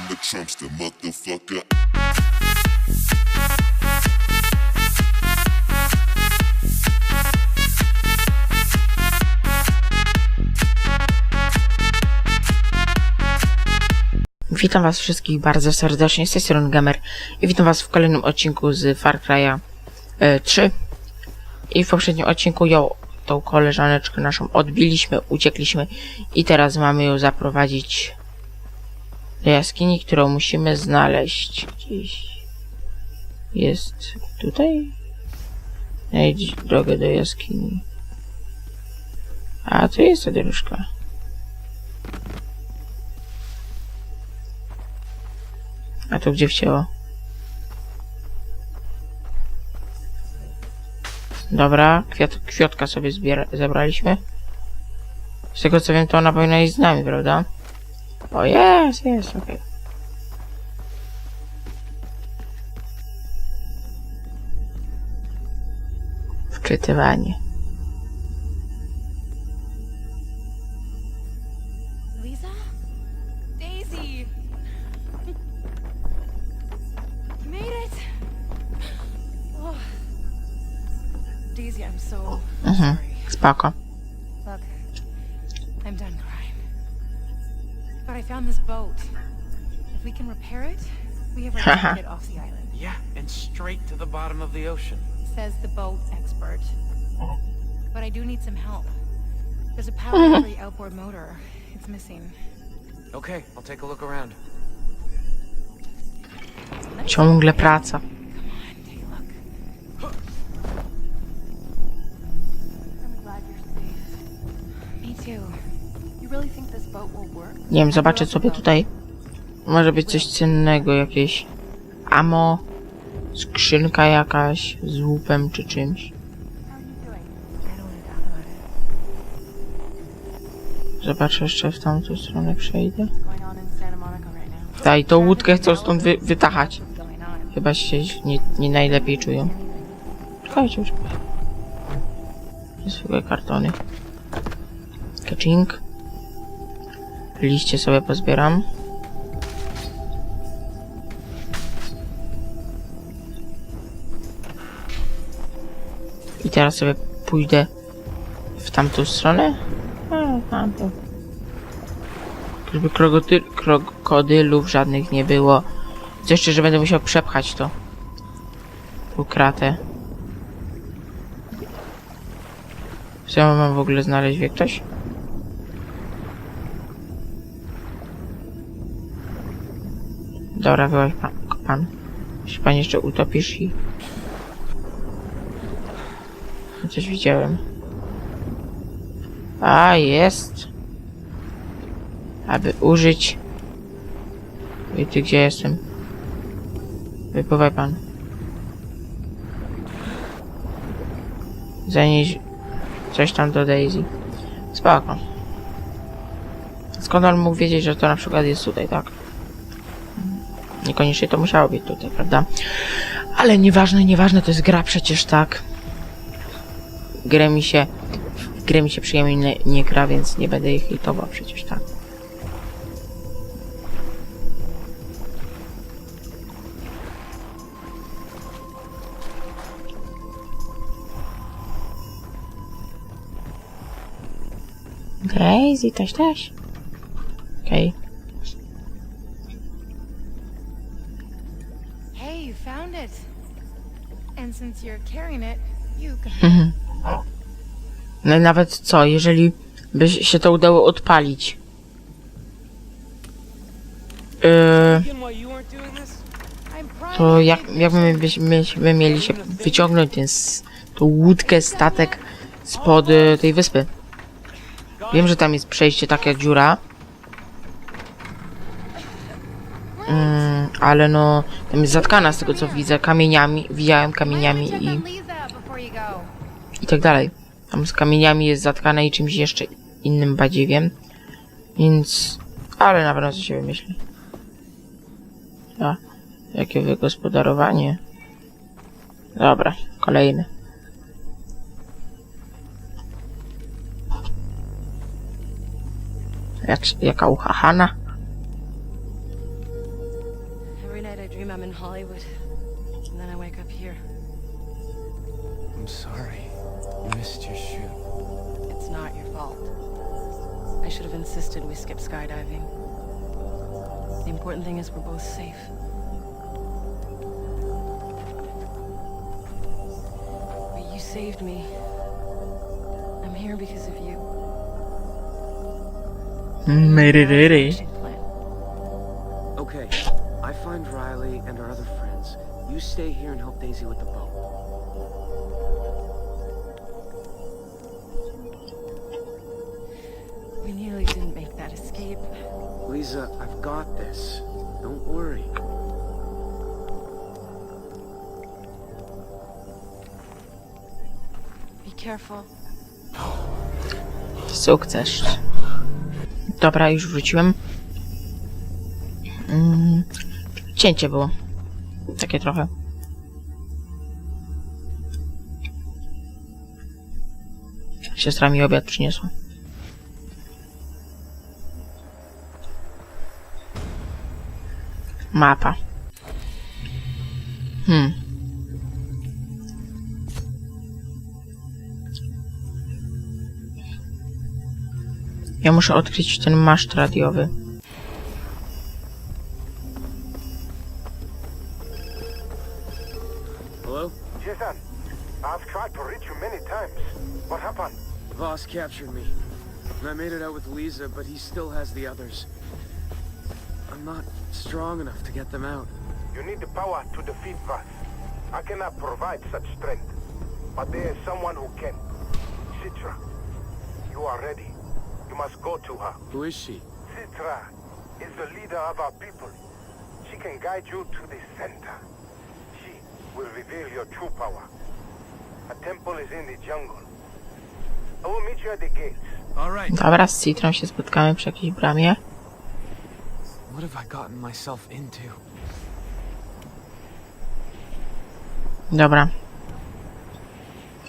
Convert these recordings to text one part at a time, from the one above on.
I'm the Trumpster, motherfucker. Witam was wszystkich bardzo serdecznie, z tej strony Gamer i witam was w kolejnym odcinku z Far Cry'a e, 3 i w poprzednim odcinku ją, tą koleżaneczkę naszą odbiliśmy, uciekliśmy i teraz mamy ją zaprowadzić do jaskini, którą musimy znaleźć gdzieś jest tutaj znajdź drogę do jaskini a tu jest ta dróżka A to gdzie wcięło? Dobra, kwiat, kwiatka sobie zbiera, zebraliśmy. Z tego co wiem, to ona powinna iść z nami, prawda? O, jest, jest, okej. Wczytywanie. Lisa? Daisy! You made it! Oh. Daisy, I'm so Mhm, spoko. Boat. If we can repair it, we have right to get off the island. Yeah, and straight to the bottom of the ocean. Says the boat expert. But I do need some help. There's a power for the outboard motor. It's missing. Okay, I'll take a look around. Ciągle praca. Nie wiem, zobaczę sobie tutaj. Może być coś cennego, jakieś amo, skrzynka jakaś z łupem czy czymś. Zobaczę jeszcze w tamtą stronę przejdę. Daj, tą łódkę chcą stąd wy wytachać. Chyba się nie, nie najlepiej czują. Czekajcie, czekajcie. Zwykłe kartony. Catching. Liście sobie pozbieram. I teraz sobie pójdę w tamtą stronę. A, tamtą. Żeby krokodyl, krokodylów żadnych nie było. Co jeszcze, że będę musiał przepchać to. Tą kratę. Co ja mam w ogóle znaleźć, wie ktoś? Dobra, wyłaź pan, pan. Jeśli pan jeszcze utopisz i... Coś widziałem. A, jest. Aby użyć... I ty gdzie jestem? Wypływaj pan. Zanieś coś tam do Daisy. Spoko. Skąd on mógł wiedzieć, że to na przykład jest tutaj, tak? Niekoniecznie to musiało być tutaj, prawda? Ale nieważne, nieważne, to jest gra przecież, tak? Grę mi się... Grę mi się przyjemnie nie, nie gra, więc nie będę ich hejtował przecież, tak? Daisy, też, też. Okej. Hey, Can. No i nawet co, jeżeli by się to udało odpalić. Yy, to jak, jak my byśmy mieli się wyciągnąć ten, tą łódkę, statek spod y, tej wyspy? Wiem, że tam jest przejście, taka dziura. Ale no, tam jest zatkana z tego co widzę, kamieniami, wijałem kamieniami i, i tak dalej. Tam z kamieniami jest zatkane i czymś jeszcze innym badziewiem. Więc, ale na pewno coś się wymyśli. A, jakie wygospodarowanie. Dobra, kolejny. Jak, jaka uchachana. In Hollywood. And then I wake up here. I'm sorry. You missed your shoot. It's not your fault. I should have insisted we skip skydiving. The important thing is we're both safe. But you saved me. I'm here because of you. Myryryrry. Action plan. And our other friends. You stay here and help Daisy with the boat. We nearly didn't make that escape. Lisa, I've got this. Don't worry. Be careful. Sukces. Dobra, już wróciłem. Cięcie było. Takie trochę. Siostra mi obiad przyniosła. Mapa. Hmm. Ja muszę odkryć ten maszt radiowy. Captured me. And I made it out with Lisa, but he still has the others. I'm not strong enough to get them out. You need the power to defeat Vath. I cannot provide such strength. But there is someone who can. Citra. You are ready. You must go to her. Who is she? Citra is the leader of our people. She can guide you to the center. She will reveal your true power. A temple is in the jungle. Dobra, z Citrą się spotkamy przy jakiejś bramie. What have I gotten myself into? Dobra.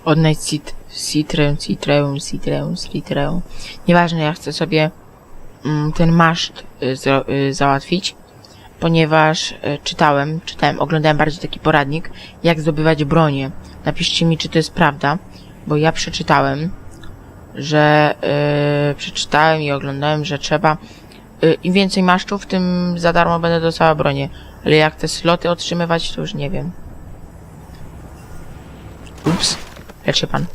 Odnajdź cit, citrę, citrę, citrę, citrę. Nieważne, ja chcę sobie mm, ten maszt y, y, załatwić, ponieważ y, czytałem, czytałem, oglądałem bardziej taki poradnik, jak zdobywać bronię. Napiszcie mi, czy to jest prawda, bo ja przeczytałem, że y, przeczytałem i oglądałem, że trzeba y, im więcej masztów, tym za darmo będę dostała bronię. Ale jak te sloty otrzymywać, to już nie wiem. Ups. Lecz się pan.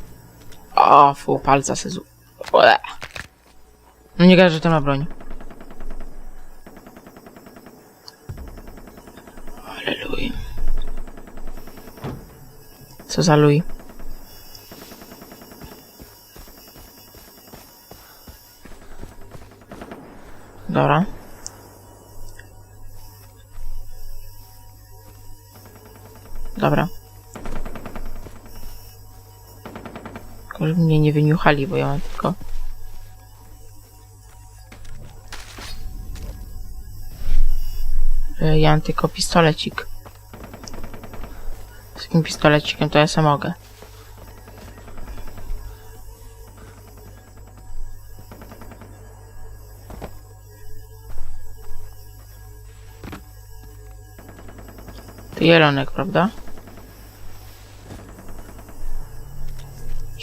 O, fu, palca se. No nie gadaj, że to ma broń. Co za luj? Dobra. Dobra. Tylko żeby mnie nie wyniuchali, bo ja mam tylko... E, Ja mam tylko pistolecik. Z takim pistolecikiem to ja sam mogę. Jelonek, prawda?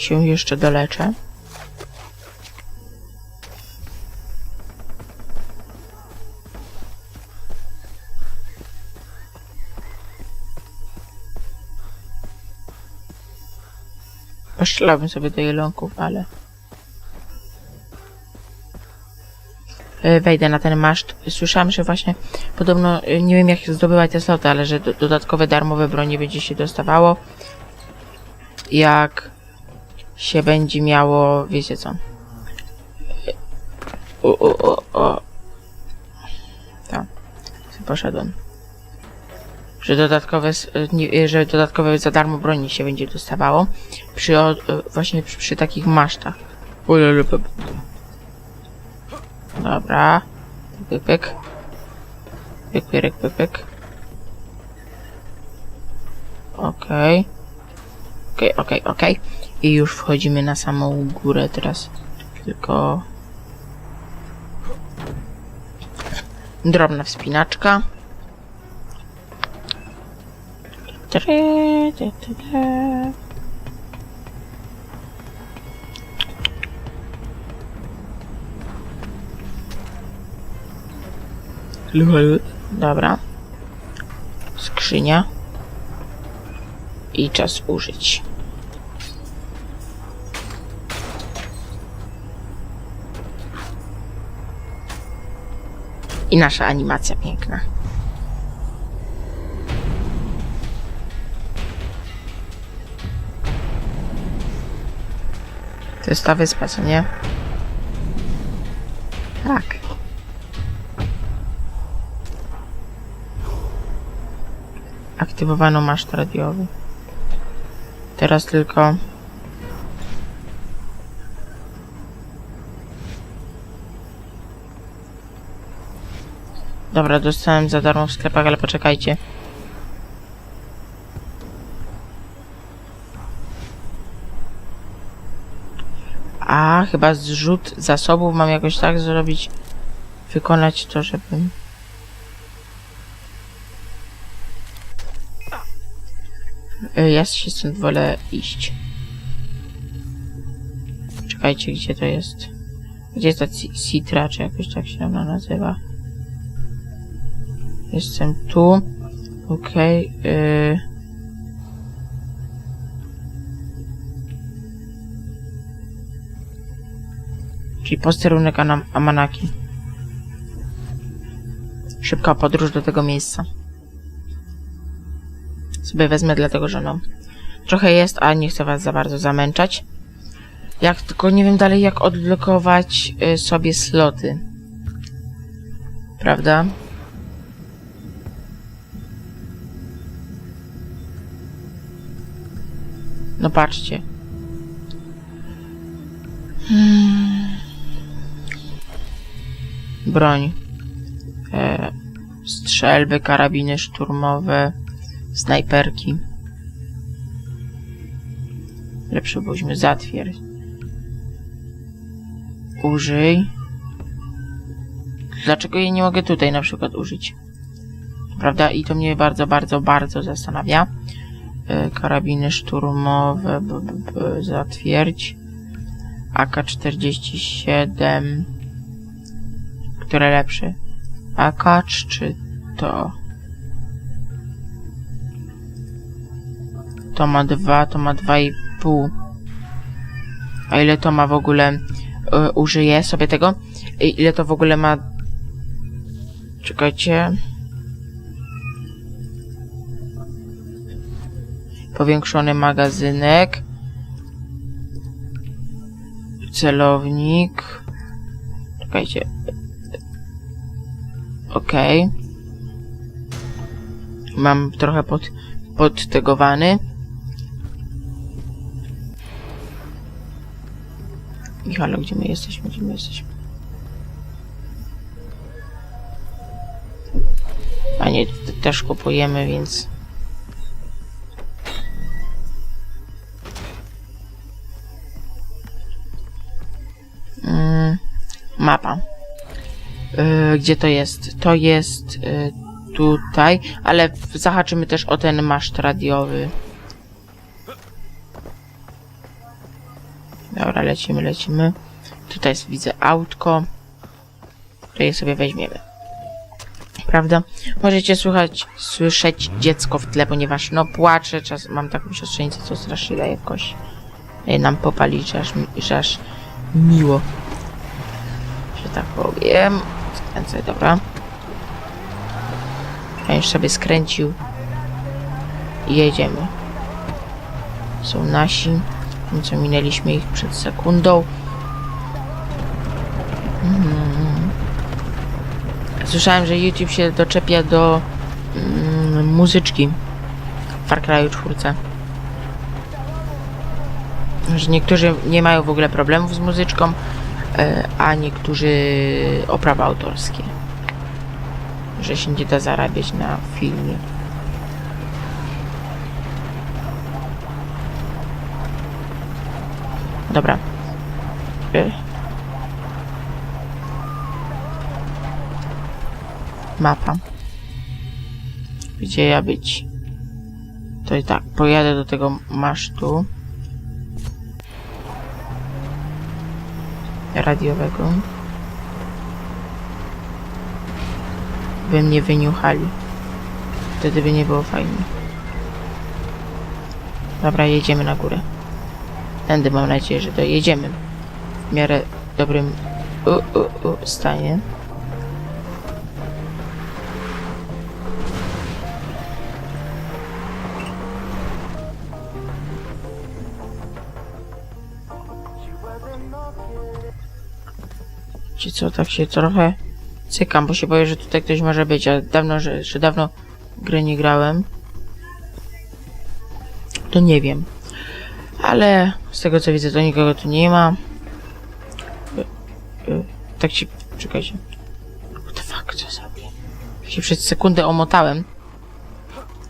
się jeszcze doleczę. Postrzelałbym sobie do jelonków, ale... Wejdę na ten maszt. Słyszałam, że właśnie podobno, e, nie wiem jak zdobywać te sloty, ale że do, dodatkowe darmowe broni będzie się dostawało. Jak się będzie miało, wiecie co. O, o, o, o. Sobie Poszedłem. Że dodatkowe, nie- że dodatkowe za darmo broni się będzie dostawało. Przy, właśnie przy, przy takich masztach. Pe- Dobra. Pyk, pyk. Pyk, pyk, pyk, pyk. Okej. Okej, okej, okej. I już wchodzimy na samą górę teraz. Tylko... Drobna wspinaczka. Try, ty, ty. Lul. Dobra. Skrzynia. I czas użyć. I nasza animacja piękna. To jest ta wyspa, co nie? Aktywowano maszt radiowy. Teraz tylko... Dobra, dostałem za darmo w sklepach, ale poczekajcie. A, chyba zrzut zasobów mam jakoś tak zrobić, wykonać to, żebym... Ja się stąd wolę iść. Czekajcie, gdzie to jest? Gdzie jest ta Ci- Citra, czy jakoś tak się ona nazywa? Jestem tu. Okej. y. Czyli posterunek Amanaki. Szybka podróż do tego miejsca. Sobie wezmę, dlatego że no. Trochę jest, a nie chcę was za bardzo zamęczać. Jak tylko nie wiem dalej, jak odblokować y, sobie sloty. Prawda? No patrzcie. Hmm. Broń. E, strzelby, karabiny szturmowe, snajperki. Lepsze byśmy zatwierdź. Użyj. Dlaczego jej nie mogę tutaj na przykład użyć? Prawda? I to mnie bardzo, bardzo, bardzo zastanawia. E, karabiny szturmowe, b, b, b, zatwierdź. AK-47. Które lepsze? AK czy to? To ma dwa, to ma dwa i pół. A ile to ma w ogóle? Y, użyję sobie tego. I ile to w ogóle ma? Czekajcie. Powiększony magazynek. Celownik. Czekajcie. Okej. Mam trochę pod, podtegowany. I halo, gdzie my jesteśmy? Gdzie my jesteśmy? A nie, też kupujemy, więc... Mm, mapa. Yy, gdzie to jest? To jest yy, tutaj, ale zahaczymy też o ten maszt radiowy. Lecimy, lecimy. Tutaj jest, widzę autko. Je sobie weźmiemy. Prawda? Możecie słuchać, słyszeć dziecko w tle, ponieważ no płacze. Czas, mam taką siostrzenicę, co kość. Daje nam popalić, że aż, że aż miło. Że tak powiem. Skręcę, dobra. Ja już sobie skręcił. I jedziemy. Są nasi. Co minęliśmy ich przed sekundą. Mhm. Słyszałem, że YouTube się doczepia do mm, muzyczki w Far Cry 4. Że niektórzy nie mają w ogóle problemów z muzyczką, e, a niektórzy o prawa autorskie. Że się nie da zarabiać na filmie. Dobra. Mapa. Gdzie ja być? To i tak, pojadę do tego masztu. Radiowego. By mnie wyniuchali. Wtedy by nie było fajnie. Dobra, jedziemy na górę. Tędy mam nadzieję, że dojedziemy. W miarę dobrym u, u, u, stanie. Czy co, tak się trochę cykam, bo się boję, że tutaj ktoś może być, a dawno, że, że dawno gry nie grałem. To nie wiem. Ale z tego co widzę, to nikogo tu nie ma. Y, y, Tak ci... Czekajcie. What the fuck, co zrobię? Się przez sekundę omotałem.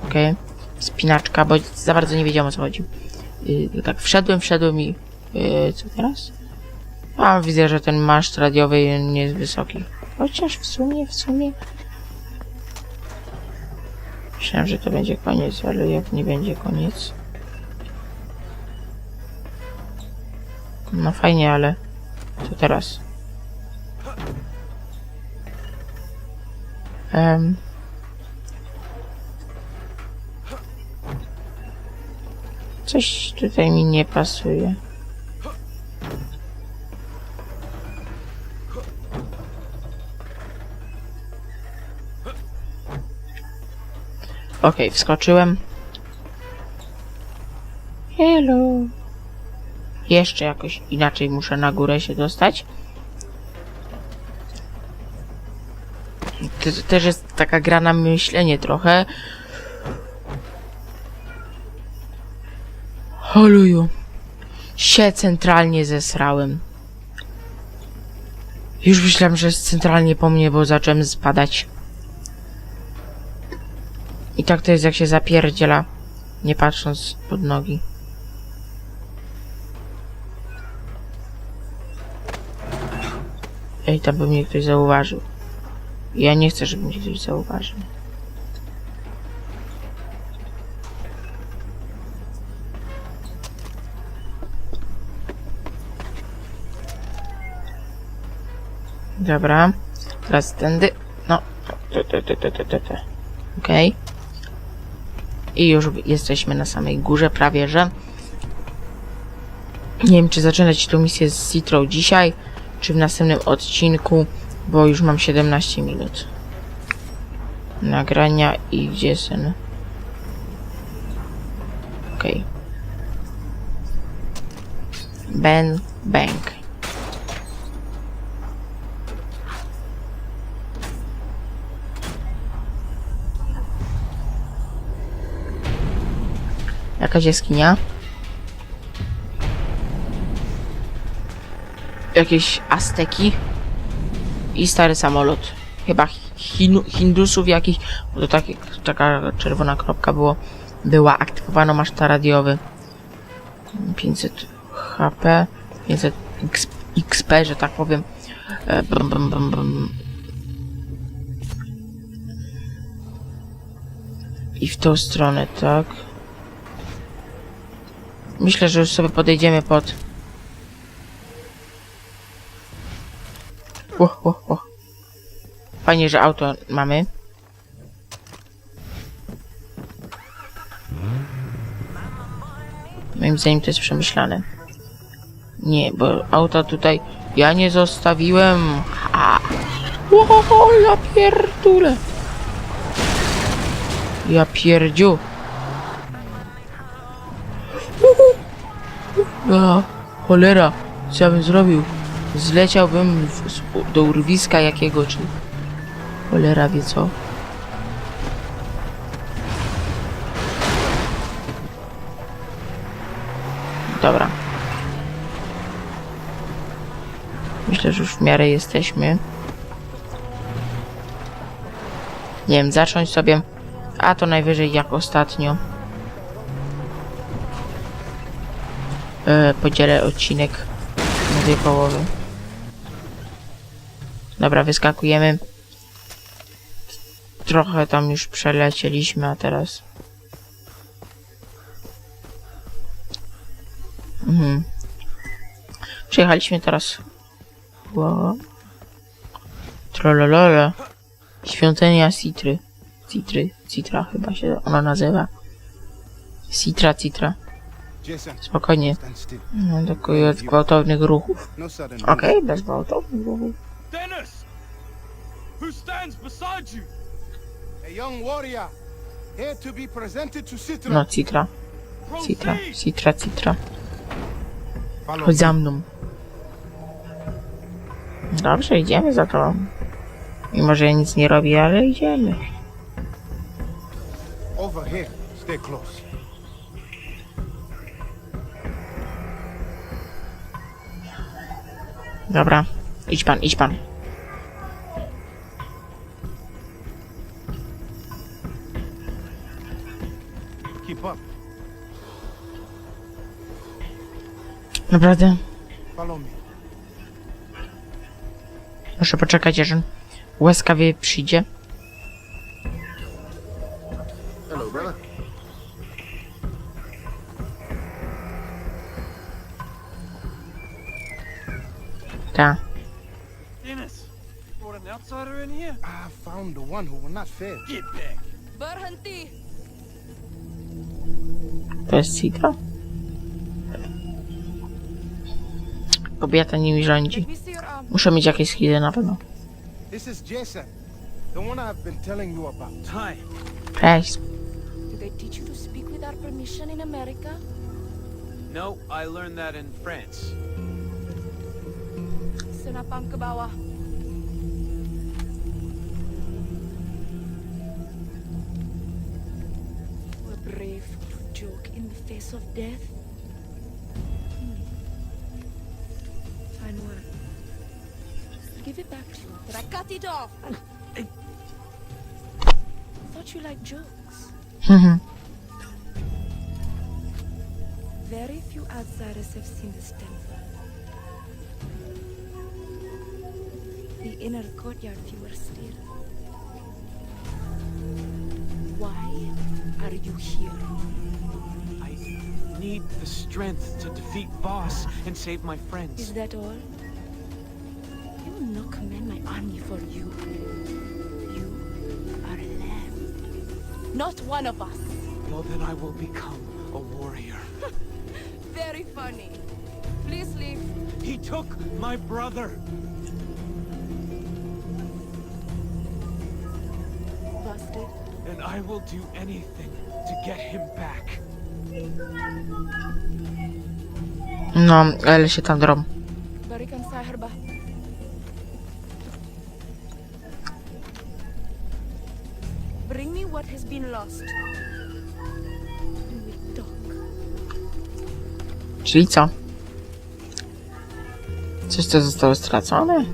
Okej. Spinaczka, bo za bardzo nie wiedziałem o co chodzi. Y, tak, wszedłem, wszedłem i... y, co teraz? A, widzę, że ten maszt radiowy nie jest wysoki. Chociaż w sumie, w sumie... Myślałem, że to będzie koniec, ale jak nie będzie koniec... No fajnie, ale... Co teraz? Em... Coś tutaj mi nie pasuje. Okej, wskoczyłem. Hello. Jeszcze jakoś inaczej muszę na górę się dostać. To, to też jest taka gra na myślenie trochę. Holuju. Się centralnie zesrałem. Już myślałem, że jest centralnie po mnie, bo zacząłem spadać. I tak to jest jak się zapierdziela, nie patrząc pod nogi. Ej, tam by mnie ktoś zauważył. Ja nie chcę, żeby mnie ktoś zauważył. Dobra. Teraz tędy. No. Te, te, te, te, te, te. Okej. I już jesteśmy na samej górze, prawie że. Nie wiem, czy zaczynać tą misję z Citrą dzisiaj, czy w następnym odcinku, bo już mam 17 minut nagrania i gdzie jest. Okej. Ben Bank. Jakaś jaskinia. Jakieś Azteki. I stary samolot. Chyba Hin Hindusów jakichś. Bo to taki, taka czerwona kropka było. Była aktywowana maszta radiowy. 500 HP. 500 XP, XP że tak powiem. E, brum, brum, brum, brum. I w tą stronę, tak? Myślę, że już sobie podejdziemy pod... Ło, ło, ło. Fajnie, że auto mamy. Moim zdaniem to jest przemyślane. Nie, bo auta tutaj ja nie zostawiłem. Ha! Ło, ja pierdule. Ja pierdziu. A, cholera, co ja bym zrobił? Zleciałbym w, do urwiska jakiego, czy... Cholera wie co? Dobra. Myślę, że już w miarę jesteśmy. Nie wiem, zacząć sobie... A to najwyżej jak ostatnio. e, podzielę odcinek na dwie połowy. Dobra, wyskakujemy. Trochę tam już przelecieliśmy, a teraz... Mhm. Przyjechaliśmy teraz... Wow. Trolololo. Świątynia Citry. Citry, Citra chyba się ona nazywa. Citra, Citra. Spokojnie. No, tylko od gwałtownych ruchów. Okej, okay, bez gwałtownych ruchów. Dennis! Who stands beside you? A young warrior, here to be presented to Citra. No, Citra. Citra. Citra, Citra. Chodź za mną. Dobrze, idziemy za tobą. Mimo, że ja nic nie robię, ale idziemy. over here. Stay close. Dobra. Idź pan, idź pan. Keep up. Naprawdę. Follow me. Muszę poczekać, aż on łaskawie przyjdzie. Found the one who will not fail. Get back! Berhenti! To jest Citra? Kobieta nimi rządzi. Muszę mieć jakieś skille na pewno. This is Jason, the one I've been telling you about. Hi. Cześć. Did they teach you to speak without permission in America? No, I learned that in France. Senapang face of death. Hmm. Fine work. Give it back to you. But I cut it off. I Thought you liked jokes. Mhm. Very few outsiders have seen this temple. The inner courtyard fewer still. Why are you here? I need the strength to defeat Voss and save my friends. Is that all? I will not command my army for you. You are a lamb. Not one of us. Well, then I will become a warrior. Very funny. Please leave. He took my brother. Busted. And I will do anything to get him back. No, ale się tam drą. Bring me what has been lost. And we'll talk. Czyli co? Coś, co zostało stracone?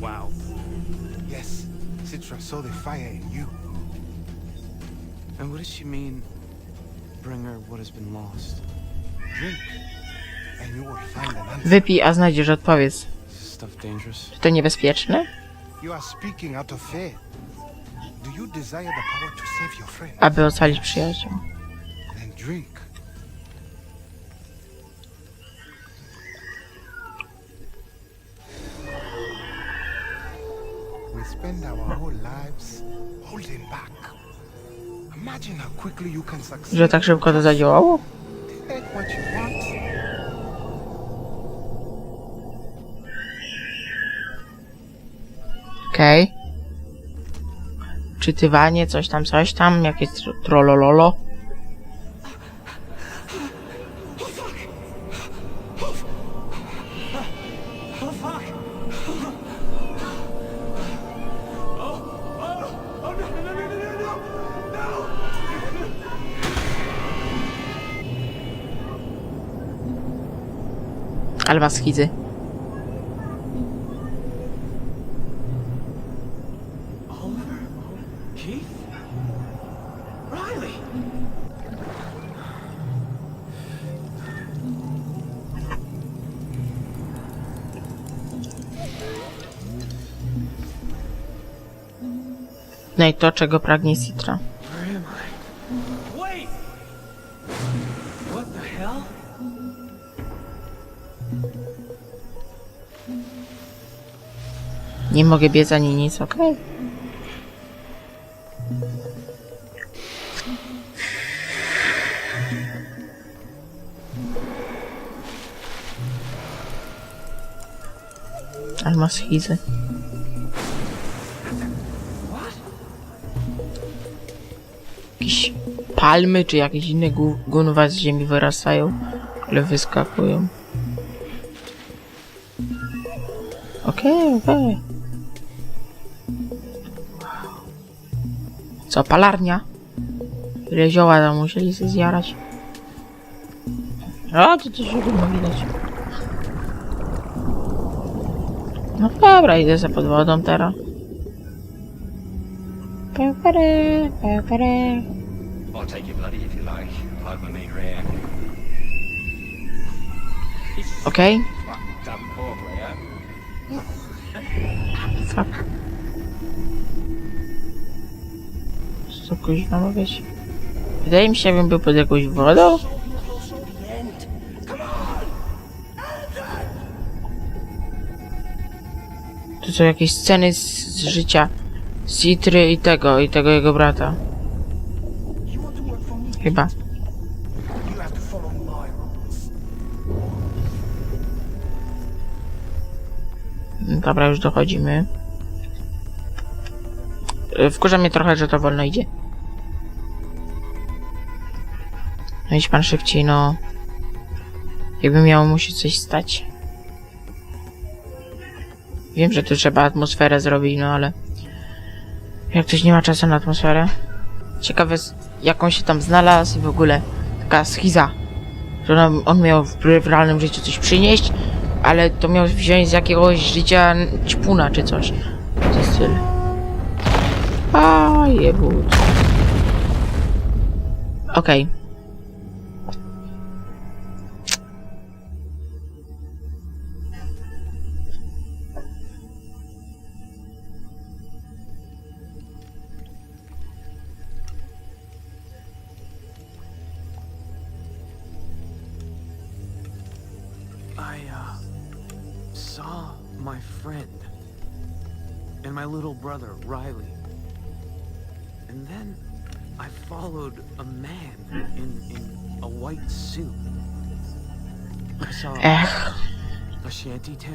Wow. Yes, Citra saw the fire in you. And what does she mean, bring her what has been lost? Drink, and you will find an answer. Wypij, a znajdziesz odpowiedź. Is this stuff dangerous? Czy to niebezpieczne? You are speaking out of fear. Do you desire the power to save your friend? Aby ocalić przyjaciół. Then drink. We spend our whole lives holding back. Że tak szybko to zadziałało? Okej. Czytywanie, coś tam, coś tam, jakieś tro- trollololo. Ale ma schizy. No i to, czego pragnie Citra. Nie mogę biec ani nic, okej. Ale ma schizę. Jakieś palmy, czy jakieś inne gunwa z ziemi wyrastają, ale wyskakują. Okej, okej. Co, palarnia? Ile zioła tam musieli sobie zjarać? O, to też równo widać. No dobra, idę za pod wodą teraz. Pełpere, pełpere. I'll take your bloody if you like. Like my meat rare. Okej. Dumb pork layer. Fuck. Co kuźwa być? Wydaje mi się, jakbym był pod jakąś wodą. Tu są jakieś sceny z, z życia Citry i tego, i tego jego brata. Chyba. Dobra, już dochodzimy. Y, Wkurza mnie trochę, że to wolno idzie. No idź pan szybciej, no. Jakby miało mu się coś stać. Wiem, że tu trzeba atmosferę zrobić, no ale... Jak ktoś nie ma czasu na atmosferę? Ciekawe, jaką się tam znalazł i w ogóle taka schiza. Że on, on miał w, w realnym życiu coś przynieść, ale to miał wziąć z jakiegoś życia ćpuna czy coś. To styl. A jebut. Okej. I, uh, saw my friend and my little brother, Riley.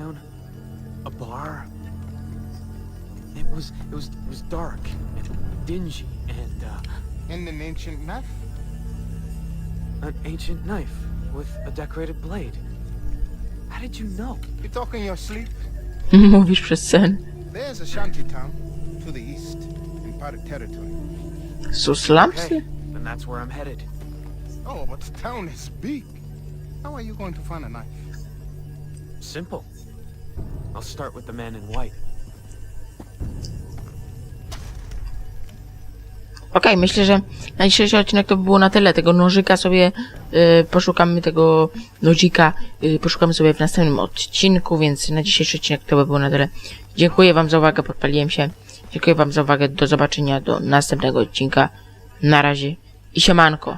Shanty town, a bar. It was, it was, it was dark and dingy and, uh, And an ancient knife? an ancient knife with a decorated blade. How did you know? You talk in your sleep? Mówisz przez sen. There's a shanty town to the east in pirate territory. So Suslamsy? Okay, then that's where I'm headed. Oh, but the town is big. How are you going to find a knife? Simple. I'll start with the man in white. Okej, myślę, że na dzisiejszy odcinek to by było na tyle. Tego nożyka sobie y, poszukamy, tego nożika y, poszukamy sobie w następnym odcinku, więc na dzisiejszy odcinek to by było na tyle. Dziękuję wam za uwagę, podpaliłem się. Dziękuję wam za uwagę, do zobaczenia do następnego odcinka. Na razie i siemanko.